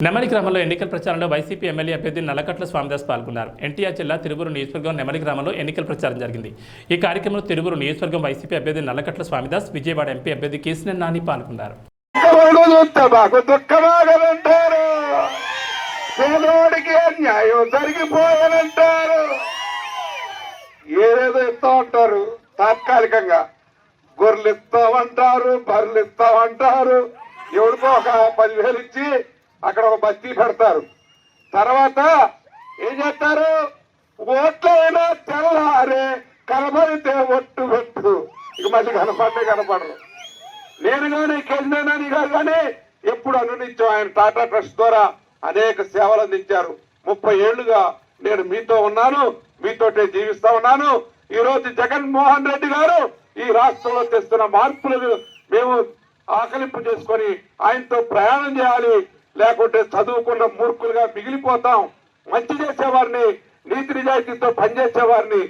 నెమలి గ్రామంలో ఎన్నికల ప్రచారంలో వైసీపీ ఎమ్మెల్యే అభ్యర్థి నల్లకట్ల స్వామిదాస్ పాల్గొన్నారు. ఎన్టీఆర్ జిల్లా తిరువురు నియోజకవర్గం నెమలి గ్రామంలో ఎన్నికల ప్రచారం జరిగింది. ఈ కార్యక్రమంలో తిరువురు నియోజకవర్గం వైసీపీ అభ్యర్థి నల్లకట్ల స్వామిదాస్ విజయవాడ ఎంపీ అభ్యర్థి కేసినేని నాని పాల్గొన్నారు దుఃఖముడు ఏదేదో ఇస్తా ఉంటారు తాత్కాలికంగా గొర్రెలు ఇస్తామంటారు బర్రెలు ఇస్తామంటారు ఎవరికో ఒక పదివేలు ఇచ్చి అక్కడ ఒక బస్తీ పెడతారు. తర్వాత ఏం చేస్తారు? ఓట్లైనా తెల్లారే కనబడితే ఒట్టు పెట్టు. ఇక మళ్ళీ కనపడే కనపడరు. నేను కానీ కేంద్రనాని గారు కానీ ఎప్పుడు అనునిత్యం ఆయన టాటా ట్రస్ట్ ద్వారా అనేక సేవలు అందించారు. ముప్పై ఏళ్ళుగా నేను మీతో ఉన్నాను మీతోటే జీవిస్తా ఉన్నాను. ఈ రోజు జగన్మోహన్ రెడ్డి గారు ఈ రాష్ట్రంలో తెస్తున్న మార్పులను మేము ఆకలింపు చేసుకొని ఆయనతో ప్రయాణం చేయాలి. లేకుంటే చదువుకున్న మూర్ఖులుగా మిగిలిపోతాం. మంచి చేసేవారిని నీతి నిజాయితీతో పనిచేసేవారిని